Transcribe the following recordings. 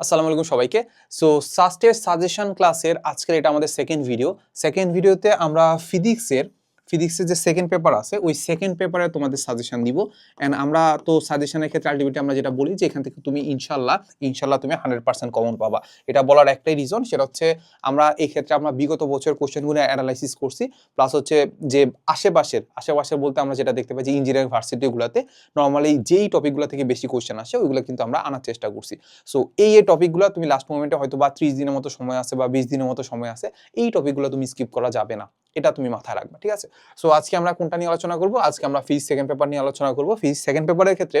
আসসালামু আলাইকুম সবাইকে। সো সাস্টের সাজেশন ক্লাসের আজকের এটা আমাদের সেকেন্ড ভিডিও সেকেন্ড ভিডিওতে আমরা ফিজিক্সের ফিজিক্সের যে সেকেন্ড পেপার আছে, ওই সেকেন্ড পেপারে তোমাদের সাজেশন দিব অ্যান্ড আমরা তো সাজেশনের ক্ষেত্রে আলটিমেটলি আমরা যেটা বলি যে, এখান থেকে তুমি ইনশাল্লাহ ইনশাল্লাহ তুমি হান্ড্রেড পার্সেন্ট কমন পাবা। এটা বলার একটাই রিজন সেটা হচ্ছে আমরা এই ক্ষেত্রে আমরা বিগত বছর কোশ্চেনগুলো অ্যানালাইসিস করছি প্লাস হচ্ছে যে আশেপাশের আশেপাশের বলতে আমরা যেটা দেখতে পাই যে ইঞ্জিনিয়ারিং ভার্সিটিগুলোতে নর্মালি যেই টপিকগুলো থেকে বেশি কোশ্চেন আসে, ওইগুলো কিন্তু আমরা আনার চেষ্টা করছি। সো এই এই টপিকগুলো তুমি লাস্ট মোমেন্টে হয়তো বা ত্রিশ দিনের মতো সময় আছে বা বিশ দিনের মতো সময় আছে, এই টপিকগুলো তুমি স্কিপ করা যাবে না। এটা তুমি মাথায় রাখবে, ঠিক আছে? সো আজকে আমরা কোনটা নিয়ে আলোচনা করব? আজকে আমরা ফিজ সেকেন্ড পেপার নিয়ে আলোচনা করব। ফিজ সেকেন্ড পেপারের ক্ষেত্রে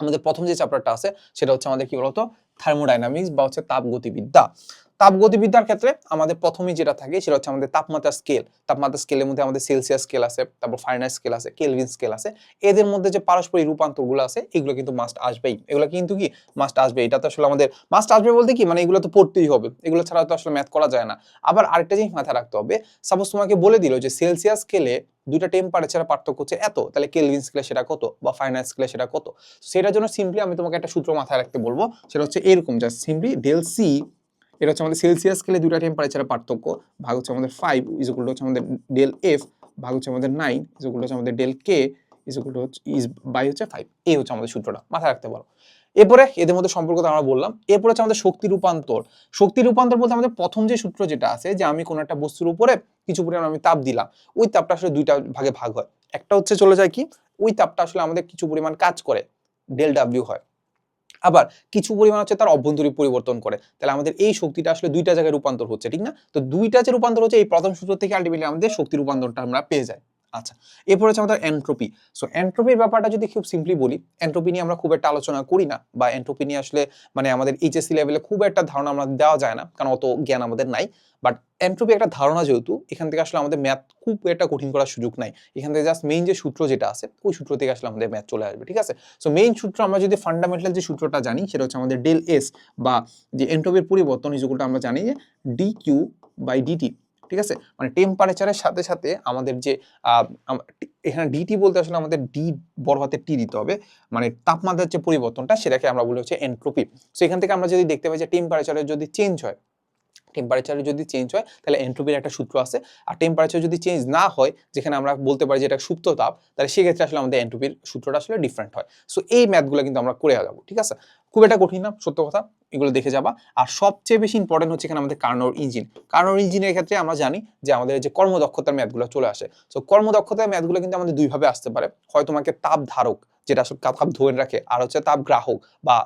আমাদের প্রথম যে চ্যাপ্টারটা আছে, সেটা হচ্ছে আমাদের কি বলতো? থার্মোডাইনামিক্স বা হচ্ছে তাপগতিবিদ্যা। তাপগতিবিদ্যার ক্ষেত্রে আমাদের প্রথমেই যেটা থাকে সেটা হচ্ছে আমাদের তাপমাত্রা স্কেল তাপমাত্রা স্কেলের মধ্যে আমাদের সেলসিয়াস স্কেল আছে, তারপর ফারেনহাইট স্কেল আছে কেলভিন স্কেল আছে। এদের মধ্যে যে পারস্পরিক রূপান্তরগুলো আছে, এগুলো কিন্তু মাস্ট আসবেই। এগুলো কিন্তু কি? মাস্ট আসবে এটা তো আসলে আমাদের মাস্ট আসবে বলতে কি? মানে এগুলো তো পড়তেই হবে। এগুলো ছাড়া তো আসলে ম্যাথ করা যায় না। আবার আরেকটা জিনিস মাথায় রাখতে হবে সাপোজ তোমাকে বলে দিল যে সেলসিয়াস স্কেলে দুইটা টেম্পারেচার পার্থক্য হচ্ছে এত, তাহলে কেলভিন স্কেলে সেটা কত বা ফাইনাল স্কেলে সেটা কত? সেটার জন্য সিম্পলি আমি তোমাকে একটা সূত্র মাথায় রাখতে বলব, সেটা হচ্ছে এরকম জাস্ট সিম্পলি ডেল সি এটা হচ্ছে আমাদের সেলসিয়াস স্কেলে দুইটা টেম্পারেচারের পার্থক্য, ভাগ হচ্ছে আমাদের ফাইভ ইজুকুল হচ্ছে আমাদের ডেল এফ ভাগ হচ্ছে আমাদের নাইন ইজুকুল হচ্ছে আমাদের ডেল কে ইজুকুল হচ্ছে ইজ বাই হচ্ছে ফাইভ এই হচ্ছে আমাদের সূত্রটা, মাথায় রাখতে পারো। এরপরে এদের মধ্যে সম্পর্ক তো আমরা বললাম, এরপরে হচ্ছে আমাদের শক্তি রূপান্তর। শক্তি রূপান্তর বলতে আমাদের প্রথম যে সূত্র যেটা আছে যে আমি কোনো একটা বস্তুর উপরে কিছু পরিমাণ আমি তাপ দিলাম, ওই তাপটা আসলে দুইটা ভাগে ভাগ হয়। একটা হচ্ছে চলে যায় কি, ওই তাপটা আসলে আমাদের কিছু পরিমাণ কাজ করে ডেল ডাব্লিউ হয়। আবার কিছু পরিমাণ হচ্ছে তার অভ্যন্তরীণ পরিবর্তন করে। তাহলে আমাদের এই শক্তিটা আসলে দুইটা জায়গায় রূপান্তর হচ্ছে, ঠিক না? তো দুইটা যে রূপান্তর হচ্ছে, এই প্রথম সূত্র থেকে আলটিমেটলি আমাদের শক্তি রূপান্তরটা আমরা পেয়ে যাই। আচ্ছা এরপর হচ্ছে আমাদের এন্ট্রপি সো এন্ট্রপির ব্যাপারটা যদি খুব সিম্পলি বলি এন্ট্রপি নিয়ে আমরা খুব একটা আলোচনা করি না বা এন্ট্রপি নিয়ে আসলে মানে আমাদের এইচএসসি লেভেলে খুব একটা ধারণা আমরা দেওয়া যায় না, কারণ অত জ্ঞান আমাদের নাই। বাট এন্ট্রপি একটা ধারণা যেহেতু, এখান থেকে আসলে আমাদের ম্যাথ খুব একটা কঠিন করার সুযোগ নাই। এখান থেকে জাস্ট মেইন যে সূত্র যেটা আছে, ওই সূত্র থেকে আসলে আমাদের ম্যাথ চলে আসবে, ঠিক আছে? সো মেইন সূত্র আমরা যদি ফান্ডামেন্টাল যে সূত্রটা জানি, সেটা হচ্ছে আমাদের ডেল এস বা যে এন্ট্রপির পরিবর্তন ইজুকুলটা আমরা জানি যে ডি কিউ বাই ডিটি ঠিক আছে? মানে টেম্পারেচারের সাথে সাথে আমাদের যে এখানে ডিটি বলতে আসলে আমাদের ডি বড় হাতে টি দিতে হবে। মানে তাপমাত্রার যে পরিবর্তনটা সেটাকে আমরা বলি হচ্ছে এনট্রোপি সো এখান থেকে আমরা যদি দেখতে পাই যে টেম্পারেচারের যদি চেঞ্জ হয় টেম্পারেচারে যদি চেঞ্জ হয়, তাহলে এন্ট্রপির একটা সূত্র আছে। আর টেম্পারেচার যদি চেঞ্জ না হয়, যেখানে আমরা বলতে পারি যে এটা সুপ্ত তাপ, তাহলে সেক্ষেত্রে আসলে আমাদের এন্ট্রপির সূত্রটা আসলে ডিফারেন্ট হয়। সো এই ম্যাথগুলো কিন্তু আমরা করে যাব ঠিক আছে? খুব একটা কঠিন না, সত্য কথা, এগুলো দেখে যাবা। আর সবচেয়ে বেশি ইম্পর্টেন্ট হচ্ছে এখানে আমাদের কার্নোর ইঞ্জিন কার্নোর ইঞ্জিনের ক্ষেত্রে আমরা জানি যে আমাদের যে কর্মদক্ষতার ম্যাথগুলো চলে আসে। সো কর্মদক্ষতার ম্যাথগুলো কিন্তু আমাদের দুইভাবে আসতে পারে। হয় তোমাকে তাপ ধারক যেটা আসলে তাপ ধরে রাখে, আর হচ্ছে তাপ গ্রাহক বা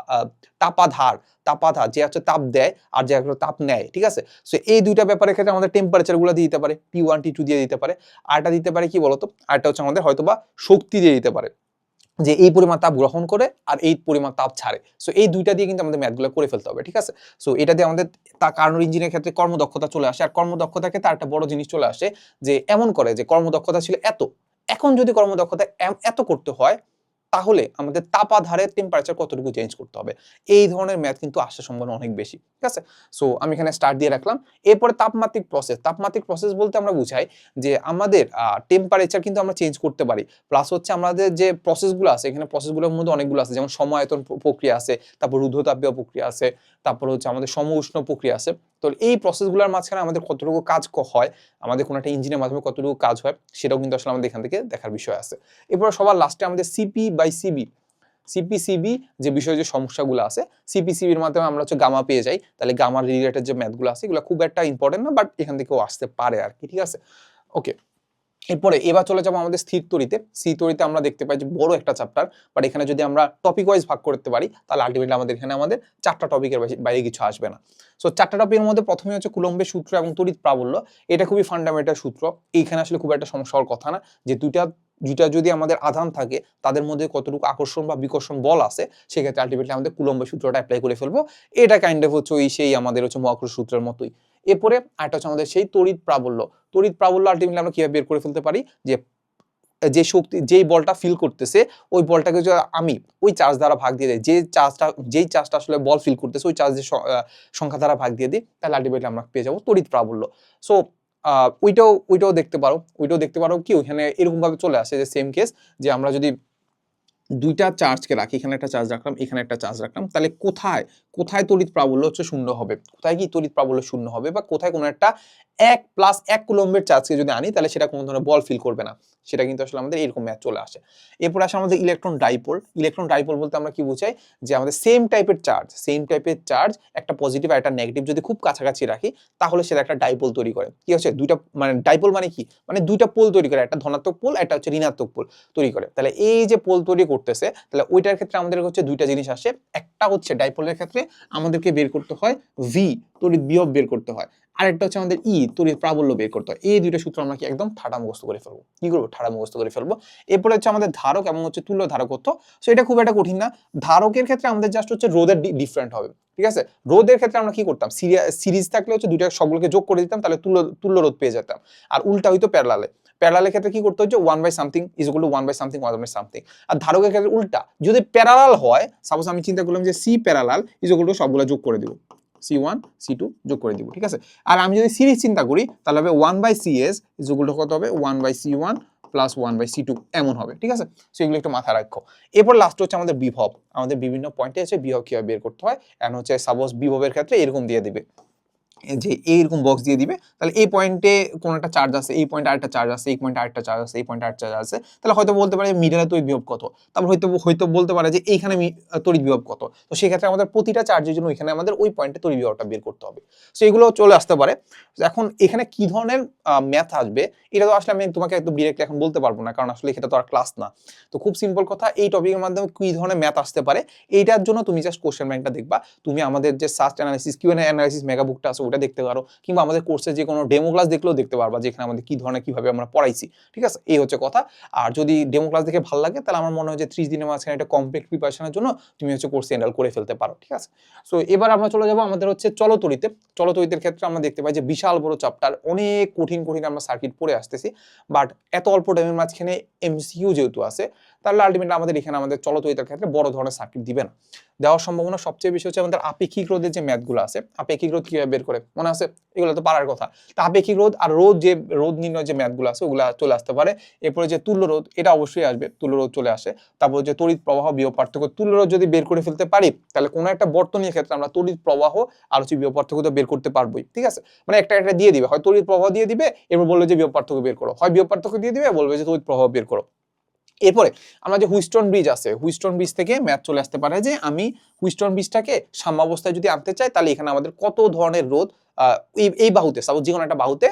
তাপাধার তাপাধার যে হচ্ছে তাপ দেয় আর যে তাপ নেয়, ঠিক আছে? সো এই দুইটা ব্যাপারের ক্ষেত্রে আমাদের টেম্পারেচারগুলো দিয়ে দিতে পারে পি ওয়ান টি টু দিয়ে দিতে পারে। আরটা দিতে পারে কি বলতো? আরটা হচ্ছে আমাদের হয়তো বা শক্তি দিয়ে দিতে পারে, যে এই পরিমাণ তাপ গ্রহণ করে আর এই পরিমাণ তাপ ছাড়ে। সো এই দুইটা দিয়ে কিন্তু আমাদের ম্যাথগুলো করে ফেলতে হবে, ঠিক আছে? সো এটা দিয়ে আমাদের তা কারণ ইঞ্জিনের ক্ষেত্রে কর্মদক্ষতা চলে আসে, আর কর্মদক্ষতার ক্ষেত্রে একটা বড় জিনিস চলে আসে যে এমন করে যে কর্মদক্ষতা ছিল এত। এখন যদি কর্মদক্ষতা এত করতে হয় তাহলে আমাদের তাপাধারের টেম্পারেচার কতটুকু চেঞ্জ করতে হবে? এই ধরনের ম্যাথ কিন্তু আসার সম্ভাবনা অনেক বেশি, ঠিক আছে? সো আমি এখানে স্টার্ট দিয়ে রাখলাম। এরপরে তাপমাত্রিক প্রসেস তাপমাত্রিক প্রসেস বলতে আমরা বুঝাই যে আমাদের টেম্পারেচার কিন্তু আমরা চেঞ্জ করতে পারি। প্লাস হচ্ছে আমাদের যে প্রসেসগুলো আছে, এখানে প্রসেসগুলোর মধ্যে অনেকগুলো আছে, যেমন সমায়তন প্রক্রিয়া আছে, তারপর রুদ্ধতাপীয় প্রক্রিয়া আছে, তারপর হচ্ছে আমাদের সম উষ্ণ প্রক্রিয়া আছে। তো এই প্রসেসগুলোর মাঝখানে আমাদের কতটুকু কাজ হয়, আমাদের কোনো একটা ইঞ্জিনের মাধ্যমে কতটুকু কাজ হয়, সেটাও কিন্তু আসলে আমাদের এখান থেকে দেখার বিষয় আছে। এরপর সবার লাস্টে আমাদের সিপি বাই সিবি সিপিসিবি যে বিষয়ে যে সমস্যাগুলো আছে সিপিসিবির মাধ্যমে আমরা হচ্ছে গামা পেয়ে যাই। তাহলে গামার রিলেটেড যে ম্যাথগুলো আছে, এগুলো খুব একটা ইম্পর্টেন্ট না বাট এখান থেকেও আসতে পারে আর কি ঠিক আছে? ওকে এরপরে এবার চলে যাব আমাদের স্থির তরিতে স্থির তরিতে আমরা দেখতে পাই যে বড় একটা চ্যাপ্টার বাট এখানে যদি আমরা টপিক ওয়াইজ ভাগ করতে পারি, তাহলে আলটিমেটলি আমাদের এখানে আমাদের চারটা টপিকের বাইরে কিছু আসবে না। সো চারটা টপিকের মধ্যে প্রথমে হচ্ছে কুলম্বের সূত্র এবং তড়িৎ প্রাবল্য। এটা খুবই ফান্ডামেন্টাল সূত্র। এইখানে আসলে খুব একটা সমস্যা হওয়ার কথা না, যে দুইটা দুইটা যদি আমাদের আধান থাকে, তাদের মধ্যে কতটুকু আকর্ষণ বা বিকর্ষণ বল আছে, সেক্ষেত্রে আলটিমেটলি আমাদের কুলম্বের সূত্রটা অ্যাপ্লাই করে ফেলব। এটা কাইন্ড অফ হচ্ছে ওই সেই আমাদের হচ্ছে মহাকর্ষ সূত্রের মতোই। এরপরে আরেকটা হচ্ছে আমাদের সেই তড়িৎ প্রাবল্য। তড়িৎ প্রাবল্য আলটিমেটলি আমরা কীভাবে বের করে ফেলতে পারি? যে যে শক্তি, যেই বলটা ফিল করতেছে, ওই বলটাকে যদি আমি, ওই চার্জ দ্বারা ভাগ দিয়ে দিই। যে চার্জটা যেই চার্জটা আসলে বল ফিল করতেছে, ওই চার্জের সংখ্যা দ্বারা ভাগ দিয়ে দিই, তাহলে আলটিমেটলি আমরা পেয়ে যাব তড়িৎ প্রাবল্য। সো ওইটাও ওইটাও দেখতে পারো। ওইটাও দেখতে পারো কি ওইখানে এরকমভাবে চলে আসে যে সেম কেস যে আমরা যদি দুইটা চার্জকে রাখি, এখানে একটা চার্জ রাখলাম, এখানে একটা চার্জ রাখলাম, তাহলে কোথায় কোথায় তড়িৎ প্রাবল্য হচ্ছে শূন্য হবে? কোথায় কি তড়িৎ প্রাবল্য শূন্য হবে বা কোথায় কোনো একটা এক প্লাস এক কুলম্বের চার্জকে যদি আনি, তাহলে সেটা কোনো ধরনের বল ফিল করবে না। সেটা কিন্তু আসলে আমাদের এরকম ম্যাথ চলে আসে। এরপর আসে আমাদের ইলেকট্রন ডাইপোল ইলেকট্রন ডাইপোল বলতে আমরা কি বুঝাই? যে আমাদের সেম টাইপের চার্জ সেম টাইপের চার্জ একটা পজিটিভ আর একটা নেগেটিভ যদি খুব কাছাকাছি রাখি, তাহলে সেটা একটা ডাইপোল তৈরি করে। কি হচ্ছে? দুইটা মানে ডাইপোল মানে কি? মানে দুইটা পোল তৈরি করে। একটা ধনাত্মক পোল একটা হচ্ছে ঋণাত্মক পোল তৈরি করে। তাহলে এই যে পোল তৈরি করতেছে, তাহলে ওইটার ক্ষেত্রে আমাদের হচ্ছে দুইটা জিনিস আসে। একটা হচ্ছে ডাইপোলের ক্ষেত্রে আমাদেরকে বের করতে হয় ভি তড়িৎ বিভব বের করতে হয়। আরেকটা হচ্ছে আমাদের ই তড়িৎ প্রাবল্য বের করতে হয়। এই দুইটা সূত্র আমরা কি একদম ঠাড়া মুখস্থ করে ফেলব। কি করব? ঠাড়া মুখস্থ করে ফেলব। এরপরে হচ্ছে আমাদের ধারক এবং হচ্ছে তুল্য ধারকত্ব সো এটা খুব একটা কঠিন না। ধারকের ক্ষেত্রে আমাদের জাস্ট হচ্ছে রোদের ডিফারেন্ট হবে। ঠিক আছে? রোদের ক্ষেত্রে আমরা কি করতাম? সিরিজ থাকলে হচ্ছে দুইটা সবগুলোকে যোগ করে দিতাম, তাহলে তুল্য তুল্য রোধ পেয়ে যেতাম। আর উল্টা হইতো প্যারালালে প্যারালালের ক্ষেত্রে কি করতে হচ্ছে? One by something is equal to one by something one by something আর ধারকের ক্ষেত্রে উল্টা, যদি প্যারালাল হয় সাপোজ আমি চিন্তা করলাম যে C parallel is equal to সবগুলো যোগ করে দিব। সি ওয়ান সি টু যোগ করে দিব, ঠিক আছে? আর আমি যদি সিরিজ চিন্তা করি, তাহলে হবে one by C S two কত হবে? One by C one plus one by C two এমন হবে, ঠিক আছে? সো এগুলো একটু মাথায় রাখো। এরপর লাস্ট হচ্ছে আমাদের বিভব। আমাদের বিভিন্ন পয়েন্টে আছে বিভব কীভাবে বের করতে হয়। এন্ড হচ্ছে সাপোজ বিভবের ক্ষেত্রে এরকম দিয়ে দিবে। যে এইরকম বক্স দিয়ে দিবে, তাহলে এই পয়েন্টে কোনো একটা চার্জ আছে এই পয়েন্টে আরেকটা চার্জ আছে এই পয়েন্টে আরেকটা চার্জ আছে এই পয়েন্টে আরেকটা চার্জ আছে, তাহলে হয়তো বলতে পারে মিডলে তড়িৎ বিভব কত? তারপর হয়তো হয়তো বলতে পারে যে এইখানে তড়িৎ বিভব কত? তো সেক্ষেত্রে আমাদের প্রতিটা চার্জের জন্য এখানে আমাদের ওই পয়েন্টে তড়িৎ বিভবটা বের করতে হবে। সো এগুলো চলে আসতে পারে। এখন এখানে কি ধরনের ম্যাথ আসবে, এটা তো আসলে আমি তোমাকে একদম ডিরেক্টলি এখন বলতে পারব না, কারণ আসলে এটা তো আর ক্লাস না। তো খুব সিম্পল কথা, এই টপিকের মাধ্যমে কি ধরনের ম্যাথ আসতে পারে, এইটার জন্য তুমি জাস্ট কোশ্চেন ব্যাংকটা দেখবা। তুমি আমাদের যে search analysis Q analysis mega বুকটা আছে ওটা দেখতে পারো। কিংবা আমাদের কোর্সে যে কোনো ডেমো ক্লাস দেখলেও দেখতে পারবা যেখানে আমাদের কি ধরনের কীভাবে আমরা পড়াইছি। ঠিক আছে? এই হচ্ছে কথা। আর যদি ডেমো ক্লাস দেখে ভালো লাগে, তাহলে আমার মনে হয় যে ত্রিশ দিনের মাঝখানে একটা কমপ্লিট প্রিপারেশনের জন্য তুমি হচ্ছে কোর্স এনরোল করে ফেলতে পারো। ঠিক আছে? সো এবার আমরা চলে যাব আমাদের হচ্ছে চলতরিতে। চলতরিতের ক্ষেত্রে আমরা দেখতে পাই যে বিশাল বড় চ্যাপ্টার অনেক কঠিন কঠিন আমরা সার্কিট পড়ে আসতেছি। বাট এত অল্প টাইমের মাঝখানে এমসিকিউ যেহেতু আছে, তাহলে আলটিমেটলি আমাদের এখানে আমাদের চলতরিতার ক্ষেত্রে বড় ধরনের সার্কিট দিবে না। দেওয়ার সম্ভাবনা সবচেয়ে বেশি হচ্ছে আমাদের আপেক্ষিক রোধের যে ম্যাথগুলো আছে। আপেক্ষিক রোধ কীভাবে বের করে? মনে আছে? এগুলো তো পারার কথা। তা আপেক্ষিক রোধ আর রোধ যে রোধ নির্ণয় যে ম্যাথগুলো আছে, ওগুলো চলে আসতে পারে। এরপরে যে তুল্য রোধ এটা অবশ্যই আসবে। তুল্য রোধ চলে আসে। তারপর যে তড়িৎ প্রবাহ বিয়োগ পার্থক্য তুল্য রোধ যদি বের করে ফেলতে পারি, তাহলে কোনো একটা বর্তনীর ক্ষেত্রে আমরা তড়িৎ প্রবাহ আর হচ্ছে বিয়োগ পার্থক্য তো বের করতে পারবোই। ঠিক আছে? মানে একটা একটা দিয়ে দিবে। হয় তড়িৎ প্রবাহ দিয়ে দিবে, এরপর বলবে যে বিয়োগ পার্থক্য বের করো। হয় বিয়োগ পার্থক্য দিয়ে দিবে, বলবে যে তড়িৎ প্রবাহ বের করো। এরপরে আমরা যে হুইস্টন ব্রিজ আছে, হুইস্টন ব্রিজ থেকে ম্যাথ চলে আসতে পারে যে আমি হুইস্টন ব্রিজটাকে সাম্যাবস্থায় যদি আনতে চাই, তাহলে এখানে আমাদের কত ধরনের রোদ এই বাহুতে সাপোজ যে কোনো একটা বাহুতে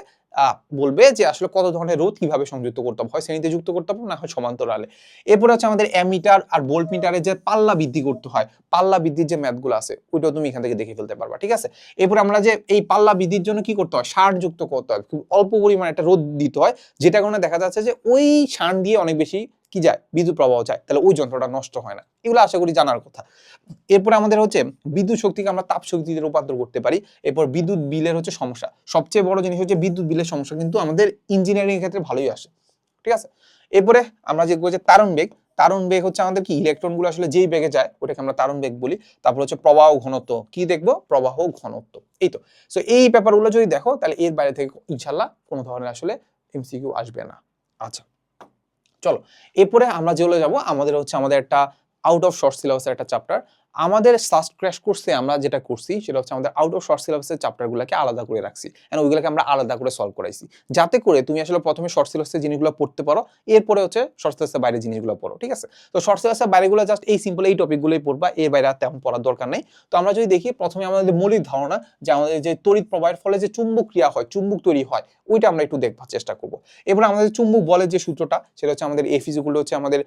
বলবে যে আসলে কত ধরনের রোধ কীভাবে সংযুক্ত করতে হবে, হয় শ্রেণীতে যুক্ত করতে হবে না হয় সমান্তরালে। এরপরে হচ্ছে আমাদের অ্যামিটার আর ভোল্ট মিটারের যে পাল্লা বৃদ্ধি করতে হয়, পাল্লা বৃদ্ধির যে ম্যাথগুলো আছে ওইটাও তুমি এখান থেকে দেখে ফেলতে পারবা, ঠিক আছে? এরপরে আমরা যে এই পাল্লা বৃদ্ধির জন্য কি করতে হয়, সার যুক্ত করতে হয়, খুব অল্প পরিমাণে একটা রোদ দিতে হয়, যেটা কারণে দেখা যাচ্ছে যে ওই সার দিয়ে অনেক বেশি কি যায়? বিদ্যুৎ প্রবাহ যায়, তাহলে ওই যন্ত্রটা নষ্ট হয় না। এগুলো আশা করি জানার কথা। এরপরে আমাদের হচ্ছে বিদ্যুৎ শক্তিকে আমরা তাপ শক্তিতে রূপান্তর করতে পারি। এরপর বিদ্যুৎ বিলের হচ্ছে সমস্যা। সবচেয়ে বড় জিনিস হচ্ছে বিদ্যুৎ বিলের সমস্যা কিন্তু আমাদের ইঞ্জিনিয়ারিং ক্ষেত্রে ভালোই আসে। ঠিক আছে? এরপরে আমরা যে যে তারণ বেগ তারণ বেগ হচ্ছে আমাদের কি? ইলেকট্রনগুলো আসলে যেই বেগে যায়, ওটাকে আমরা তারণ বেগ বলি। তারপর হচ্ছে প্রবাহ ঘনত্ব। কি দেখব? প্রবাহ ঘনত্ব। এই তো। সো এই ব্যাপারগুলো যদি দেখো, তাহলে এর বাইরে থেকে ইনশাল্লাহ কোনো ধরনের আসলে এমসিকিউ আসবে না। আচ্ছা। চলো, এরপরে আমরা যেগুলো যাব, আমাদের হচ্ছে, আমাদের একটা আউট অফ শর্ট সিলেবাসের একটা চ্যাপ্টার আমাদের সাস্ট ক্র্যাশ কোর্সে আমরা যেটা করছি, সেটা হচ্ছে আমাদের আউট অফ শর্ট সিলেবাসের চ্যাপ্টারগুলোকে আলাদা করে রাখছি এন্ড ওইগুলোকে আমরা আলাদা করে সলভ করাইছি। যাতে করে তুমি আসলে প্রথমে শর্ট সিলেবাসের জিনিসগুলো পড়তে পারো, এরপরে হচ্ছে শর্ট সিলেবাসের বাইরে জিনিসগুলো পড়ো, ঠিক আছে? তো শর্ট সিলেবাসের বাইরেগুলো জাস্ট এই সিম্পল এই টপিকগুলোই পড়বা, এর বাইরে আর তেমন পড়ার দরকার নেই। তো আমরা যদি দেখি, প্রথমে আমাদের মৌলিক ধারণা যে আমাদের যে তড়িৎ প্রবাহের ফলে যে চুম্বক ক্রিয়া হয়, চুম্বক তৈরি হয়, ওইটা আমরা একটু দেখবার চেষ্টা করব। এরপর আমাদের চুম্বক বলের যে সূত্রটা, সেটা হচ্ছে আমাদের এফ ইজুগুলো হচ্ছে আমাদের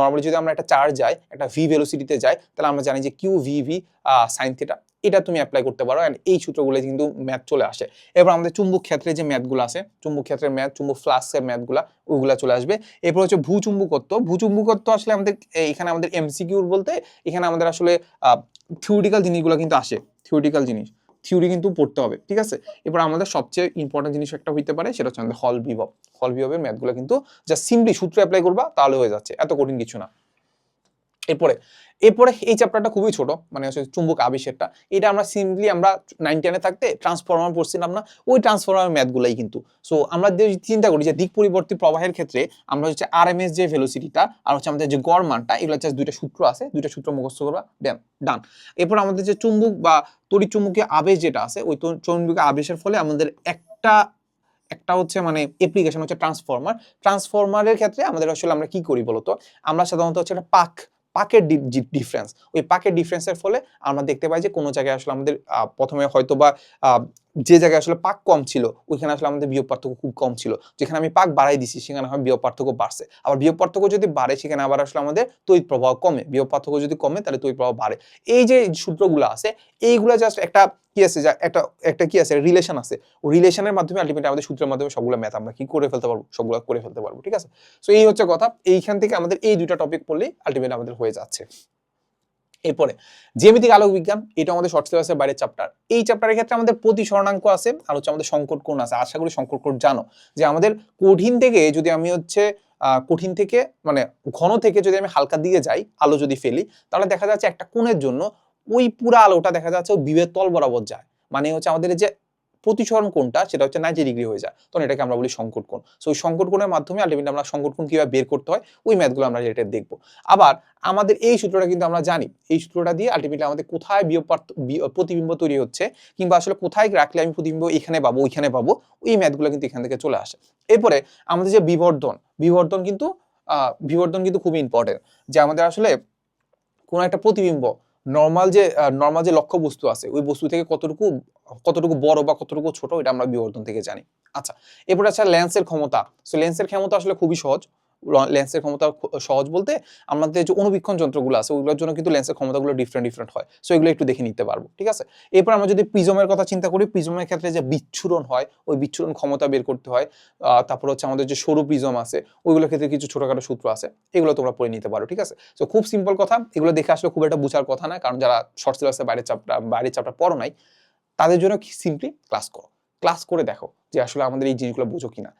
নর্মালি যদি আমরা একটা চার্জ যাই, একটা ভি ভেলোসিটিতে যাই তাহলে আমরা জানি যে Q V V sine theta এটা তুমি অ্যাপ্লাই করতে পারো অ্যান্ড এই সূত্রগুলো কিন্তু ম্যাথ চলে আসে। এরপর আমাদের চুম্বক ক্ষেত্রে যে ম্যাথগুলো আছে, চুম্বক ক্ষেত্রের ম্যাথ চুম্বক ফ্লাস্কের ম্যাথগুলো ওইগুলো চলে আসবে। এরপর হচ্ছে ভূচুম্বকত্ব। ভূচুম্বকত্ব আসলে আমাদের এখানে আমাদের এমসিকিউর বলতে, এখানে আমাদের আসলে থিওরিটিক্যাল জিনিসগুলো কিন্তু আসে। থিওরিটিক্যাল জিনিস। থিওরি কিন্তু পড়তে হবে, ঠিক আছে? এবার আমাদের সবচেয়ে ইম্পর্টেন্ট জিনিস একটা হইতে পারে, সেটা হচ্ছে আমাদের হল বিভব হল বিভবের ম্যাথগুলো কিন্তু যা সিম্পলি সূত্র অ্যাপ্লাই করবা, তাহলে হয়ে যাচ্ছে, এত কঠিন কিছু না। এরপরে এরপরে এই চ্যাপ্টারটা খুবই ছোট মানে হচ্ছে চুম্বক আবেশেরটা এটা আমরা সিম্পলি আমরা নাইন টেনে থাকতে ট্রান্সফরমার পড়ছিলাম না, ওই ট্রান্সফরমার ম্যাথগুলাই কিন্তু। সো আমরা যে চিন্তা করি যে দিক পরিবর্তী প্রবাহের ক্ষেত্রে আমরা হচ্ছে আর এম এস যে ভেলোসিটিটা আর হচ্ছে আমাদের যে গড় মানটা, এগুলো হচ্ছে দুইটা সূত্র আছে, দুইটা সূত্র মুখস্থ করবা দেন ডান এরপর আমাদের যে চুম্বক বা তড়িৎ চুম্বকীয় আবেশ যেটা আছে, ওই চুম্বকীয় আবেশের ফলে আমাদের একটা একটা হচ্ছে মানে অ্যাপ্লিকেশন হচ্ছে ট্রান্সফরমার ট্রান্সফরমারের ক্ষেত্রে আমাদের আসলে আমরা কি করি বলতো? আমরা সাধারণত হচ্ছে একটা পাক পাকের ডিফারেন্স ওই পাকের ডিফারেন্সের ফলে আমরা দেখতে পাই যে কোনো জায়গায় আসলে আমাদের প্রথমে হয়তো বা যে জায়গায় আসলে পাক কম ছিল, ওইখানে আসলে আমাদের বিয়োগ পার্থক্য খুব কম ছিল। যেখানে আমি পাক বাড়াই দিছি, সেখানে হয় বিয়োগ পার্থক্য বাড়ছে। আবার বিয়োগ পার্থক্য যদি বাড়ে, সেখানে আবার আসলে আমাদের তড়িৎ প্রবাহ কমে। বিয়োগ পার্থক্য যদি কমে, তাহলে তড়িৎ প্রবাহ বাড়ে। এই যে সূত্রগুলো আছে, এইগুলো জাস্ট একটা কি আছে, যা একটা একটা কি আছে রিলেশন আছে। ওই রিলেশনের মাধ্যমে আলটিমেটলি আমাদের সূত্রের মাধ্যমে সবগুলো ম্যাথ আমরা কি করে ফেলতে পারব? সবগুলো করে ফেলতে পারব, ঠিক আছে? সো এই হচ্ছে কথা। এইখান থেকে আমাদের এই দুইটা টপিক পড়লেই আলটিমেটলি আমাদের হয়ে যাচ্ছে। এরপরে, জ্যামিতিক আলোক বিজ্ঞান এটা আমাদের শর্ট সিলেবাসের বাইরের চ্যাপ্টার এই চ্যাপ্টারের ক্ষেত্রে আমাদের প্রতি স্বর্ণাঙ্ক আছে, আর হচ্ছে আমাদের সংকট কোণ আছে। আশা করি সংকট কোণ জানো, যে আমাদের কঠিন থেকে যদি আমি হচ্ছে কঠিন থেকে মানে ঘন থেকে যদি আমি হালকা দিকে যাই, আলো যদি ফেলি, তাহলে দেখা যাচ্ছে একটা কোণের জন্য ওই পুরা আলোটা দেখা যাচ্ছে বিভেদ তল বরাবর যায়। মানে হচ্ছে আমাদের যে প্রতিসরণ কোণটা সেটা হচ্ছে নাইনটি ডিগ্রি হয়ে যায়। তখন এটাকে আমরা বলি সংকট কোণ। সো ওই সংকট কোণের মাধ্যমে আলটিমেটলি আমরা সংকট কোণ কীভাবে বের করতে হয়, ওই ম্যাথগুলো আমরা রিলেটেড দেখব। আবার আমাদের এই সূত্রটা কিন্তু আমরা জানি। এই সূত্রটা দিয়ে আলটিমেটলি আমাদের কোথায় বিয়োগ প্রতিবিম্ব তৈরি হচ্ছে, কিংবা আসলে কোথায় রাখলে আমি প্রতিবিম্ব এখানে পাবো, ওইখানে পাবো, ওই ম্যাথগুলো কিন্তু এখান থেকে চলে আসে। এরপরে আমাদের যে বিবর্ধন বিবর্ধন কিন্তু বিবর্ধন কিন্তু খুবই ইম্পর্টেন্ট যে আমাদের আসলে কোনো একটা প্রতিবিম্ব নর্মাল যে নর্মাল যে লক্ষ্য বস্তু আছে, ওই বস্তু থেকে কতটুকু কতটুকু বড় বা কতটুকু ছোট, এটা আমরা বিবর্তন থেকে জানি। আচ্ছা এরপরে আছে লেন্সের ক্ষমতা। সো লেন্সের ক্ষমতা আসলে খুবই সহজ। লেন্সের ক্ষমতা সহজ বলতে আমাদের যে অনুবীক্ষণ যন্ত্রগুলো আছে ওগুলোর জন্য কিন্তু লেন্সের ক্ষমতাগুলো ডিফারেন্ট ডিফারেন্ট হয়। সো এগুলো একটু দেখে নিতে পারব, ঠিক আছে? এরপর আমরা যদি প্রিজমের কথা চিন্তা করি প্রিজমের ক্ষেত্রে যে বিচ্ছুরণ হয়, ওই বিচ্ছুরণ ক্ষমতা বের করতে হয়। তারপর হচ্ছে আমাদের যে সরু প্রিজম আছে, ওইগুলোর ক্ষেত্রে কিছু ছোটখাটো সূত্র আছে, এগুলো তোমরা পড়ে নিতে পারো, ঠিক আছে? তো খুব সিম্পল কথা, এগুলো দেখে আসলে খুব একটা বোঝার কথা না, কারণ যারা শর্ট সিলেবাসের বাইরের চাপটা বাইরের চাপটা পড়ো নাই, তাদের জন্য সিম্পলি ক্লাস করো। ক্লাস করে দেখো যে আসলে আমাদের এই জিনিসগুলো বুঝো কিনা।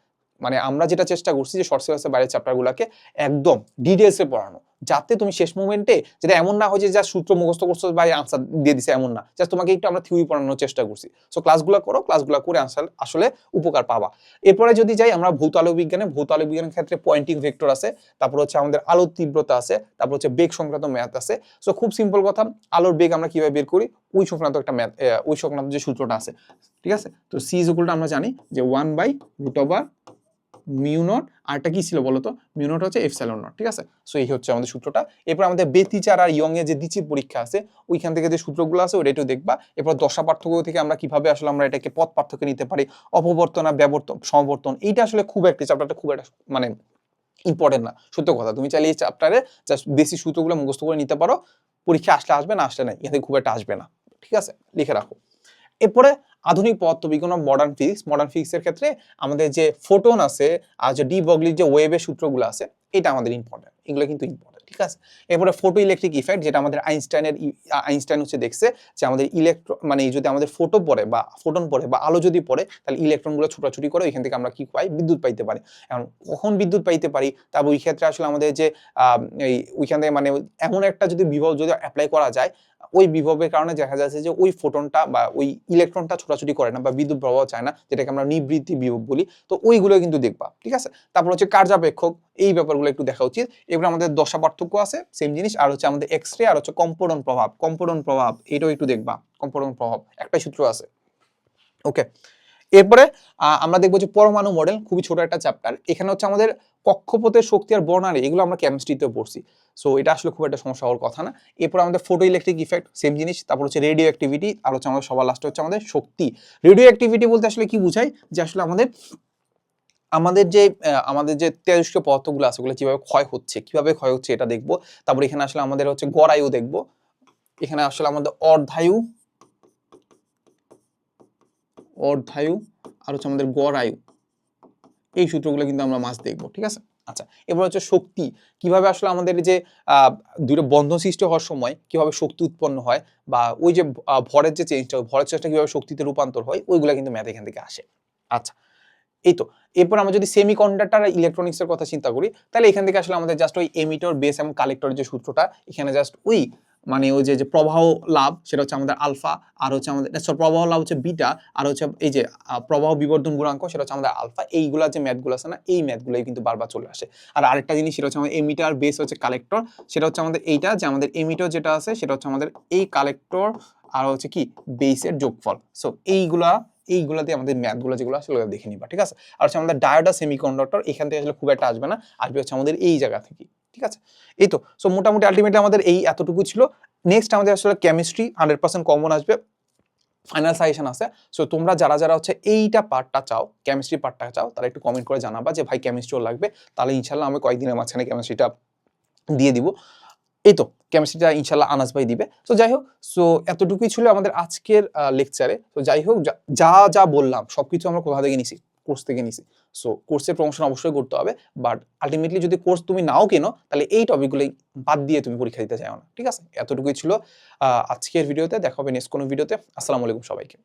মানে আমরা যেটা চেষ্টা করছি যে শর্ট সিলেবাসের বাইরের চ্যাপ্টারগুলোকে একদম ডিটেলসে পড়ানো, যাতে তুমি শেষ মোমেন্টে যেটা এমন না হয় যে যা সূত্র মুখস্থ করছ বা আনসার দিয়ে দিছে এমন না জাস্ট তোমাকে একটু আমরা থিওরি পড়ানোর চেষ্টা করছি। সো ক্লাসগুলো করো ক্লাসগুলো করে আসলে আসলে উপকার পাবা। এরপরে যদি যাই আমরা ভৌত আলোক বিজ্ঞানে, ভৌত আলোক বিজ্ঞানের ক্ষেত্রে পয়েন্টিং ভেক্টর আছে, তারপর হচ্ছে আমাদের আলোর তীব্রতা আছে, তারপর হচ্ছে বেগ সংক্রান্ত ম্যাথ আছে। সো খুব সিম্পল কথা, আলোর বেগ আমরা কীভাবে বের করি? ওই সংক্রান্ত একটা ম্যাথ ওই সংক্রান্ত যে সূত্রটা আছে, ঠিক আছে? তো সি ইকুয়ালটা আমরা জানি যে one by root over mu naught আরটা কি ছিল বলতো? মিউ নট হচ্ছে এফসাইলন নট ঠিক আছে? সো এই হচ্ছে আমাদের সূত্রটা। এরপর আমাদের বেতিচার আর ইয়ং এর যে দিচির পরীক্ষা আছে, ওইখান থেকে যে সূত্রগুলো আছে ওটা একটু দেখবা। এরপর দশা পার্থক্য থেকে আমরা কীভাবে আসলে আমরা এটাকে পথ পার্থক্য নিতে পারি, অপবর্তন আর ব্যবর্তন, সমবর্তন, এইটা আসলে খুব একটা চ্যাপ্টারটা খুব একটা মানে ইম্পর্টেন্ট না, সত্য কথা। তুমি চাইলে এই চ্যাপ্টারে জাস্ট বেশি সূত্রগুলো মুখস্থ করে নিতে পারো। পরীক্ষা আসলে আসবে না, আসলে নাই এখান থেকে খুব একটা আসবে না, ঠিক আছে? লিখে রাখো। এরপরে আধুনিক পদার্থবিজ্ঞান মডার্ন ফিজিক্স মডার্ন ফিজিক্সের ক্ষেত্রে আমাদের যে ফোটন আছে আর যে ডি বগলির যে ওয়েভের সূত্রগুলো আছে, এটা আমাদের ইম্পর্টেন্ট এগুলো কিন্তু ইম্পর্টেন্ট ঠিক আছে? এরপরে ফোটো ইলেকট্রিক ইফেক্ট যেটা আমাদের আইনস্টাইনের আইনস্টাইন হচ্ছে দেখছে যে আমাদের ইলেকট্রন মানে যদি আমাদের ফোটো পড়ে বা ফোটন পড়ে বা আলো যদি পড়ে, তাহলে ইলেকট্রনগুলো ছোটাছুটি করে ওইখান থেকে আমরা কি পাই? বিদ্যুৎ পাইতে পারি। এখন কখন বিদ্যুৎ পাইতে পারি? তারপর ওই ক্ষেত্রে আসলে আমাদের যে এই ওইখান থেকে মানে এমন একটা যদি বিভব যদি অ্যাপ্লাই করা যায়, ওই বিভবের কারণে দেখা যাচ্ছে যে ওই ফোটনটা বা ওই ইলেকট্রনটা ছোটাছুটি করে না বা বিদ্যুৎ প্রবাহ চায় না, যেটাকে আমরা নিবৃত্তি বিভব বলি। তো ওইগুলো কিন্তু দেখবা, ঠিক আছে? তারপর হচ্ছে কার্যাপেক্ষক। এই ব্যাপারগুলো একটু দেখা উচিত। এবার আমাদের দশা পার্থক্য আছে সেম জিনিস। আর হচ্ছে আমাদের এক্স রে আর হচ্ছে কম্পোডন প্রভাব। কম্পোডন প্রভাব, এটাও একটু দেখবা। কম্পোডন প্রভাব, একটাই সূত্র আছে। ওকে এরপরে আমরা দেখব যে পরমাণু মডেল খুবই ছোট একটা চ্যাপ্টার এখানে হচ্ছে আমাদের কক্ষপথের শক্তি আর বর্ণালী, এগুলো আমরা কেমিস্ট্রিতে পড়ছি। সো এটা আসলে খুব একটা সমস্যা হওয়ার কথা না। এরপর আমাদের ফটো ইলেকট্রিক ইফেক্ট সেম জিনিস। তারপর হচ্ছে রেডিও অ্যাক্টিভিটি আর হচ্ছে আমাদের সবার লাস্টে হচ্ছে আমাদের শক্তি। রেডিও অ্যাক্টিভিটি বলতে আসলে কি বোঝায়? যে আসলে আমাদের আমাদের যে আমাদের যে তেজস্ক্রিয় পদার্থগুলো আছে, ওগুলো কীভাবে ক্ষয় হচ্ছে, কীভাবে ক্ষয় হচ্ছে এটা দেখব। তারপর এখানে আসলে আমাদের হচ্ছে গড়ায়ু দেখব। এখানে আসলে আমাদের অর্ধায়ু অর্ধায়ু আর হচ্ছে আমাদের গড়ায়ু, এই সূত্রগুলো কিন্তু আমরা মাছ দেখব, ঠিক আছে? আচ্ছা এবার হচ্ছে শক্তি, কীভাবে আসলে আমাদের যে দুটো বন্ধন সৃষ্টি হওয়ার সময় কীভাবে শক্তি উৎপন্ন হয় বা ওই যে ভরের যে চেঞ্জটা ভরের চেঞ্জটা কীভাবে শক্তিতে রূপান্তর হয়, ওইগুলো কিন্তু ম্যাথ এখান থেকে আসে। আচ্ছা এই তো এরপর আমরা যদি সেমি কন্ডাক্টর আর ইলেকট্রনিক্সের কথা চিন্তা করি, তাহলে এখান থেকে আসলে আমাদের জাস্ট ওই এমিটর বেস এবং কালেক্টর যে সূত্রটা, এখানে জাস্ট ওই মানে ওই যে প্রবাহ লাভ, সেটা হচ্ছে আমাদের আলফা আর হচ্ছে আমাদের প্রবাহ লাভ হচ্ছে বিটা আর হচ্ছে এই যে প্রবাহ বিবর্ধন গুণাঙ্ক, সেটা হচ্ছে আমাদের আলফা এইগুলা যে ম্যাথগুলো আছে না, এই ম্যাথগুলোই কিন্তু বারবার চলে আসে। আর আরেকটা জিনিস, সেটা হচ্ছে আমাদের এমিটার বেস হচ্ছে কালেক্টর সেটা হচ্ছে আমাদের এইটা, যে আমাদের এমিটর যেটা আছে, সেটা হচ্ছে আমাদের এই কালেক্টর আর হচ্ছে কি বেসের যোগফল। সো এইগুলা এইগুলা দিয়ে আমাদের ম্যাথগুলো যেগুলো আসলে দেখে নিবা, ঠিক আছে? আর হচ্ছে আমাদের ডায়োডা সেমিকন্ডাক্টর এখান থেকে আসলে খুব একটা আসবে না, আসবে হচ্ছে আমাদের এই জায়গা থেকে, ঠিক আছে? এই তো সো মোটামুটি আলটিমেটলি আমাদের এই এতটুকু ছিল। নেক্সট আমাদের আসলে কেমিস্ট্রি হান্ড্রেড পার্সেন্ট কমন আসবে ফাইনাল সাজেশন আছে। সো তোমরা যারা যারা হচ্ছে এইটা পার্টটা চাও কেমিস্ট্রি পার্টটা চাও, তারা একটু কমেন্ট করে জানাবা যে ভাই কেমিস্ট্রিও লাগবে, তাহলে ইনশাল্লাহ আমি কয়েকদিনের মাঝখানে কেমিস্ট্রিটা দিয়ে দিব। এই তো কেমিস্ট্রিটা ইনশাল্লাহ আনাস ভাই দিবে। তো যাই হোক সো এতটুকুই ছিল আমাদের আজকের লেকচারে তো যাই হোক, যা- যা বললাম সব কিছু আমরা কোথা থেকে নিছি? কোর্স থেকে নিছি। সো কোর্সের প্রমোশন অবশ্যই করতে হবে বাট আলটিমেটলি যদি কোর্স তুমি নাও কেনো, তাহলে এই টপিকগুলোই বাদ দিয়ে তুমি পরীক্ষা দিতে চাও না। ঠিক আছে? এতটুকুই ছিল আজকের ভিডিওতে দেখা হবে নেক্সট কোনো ভিডিওতে আসসালামু আলাইকুম সবাইকে।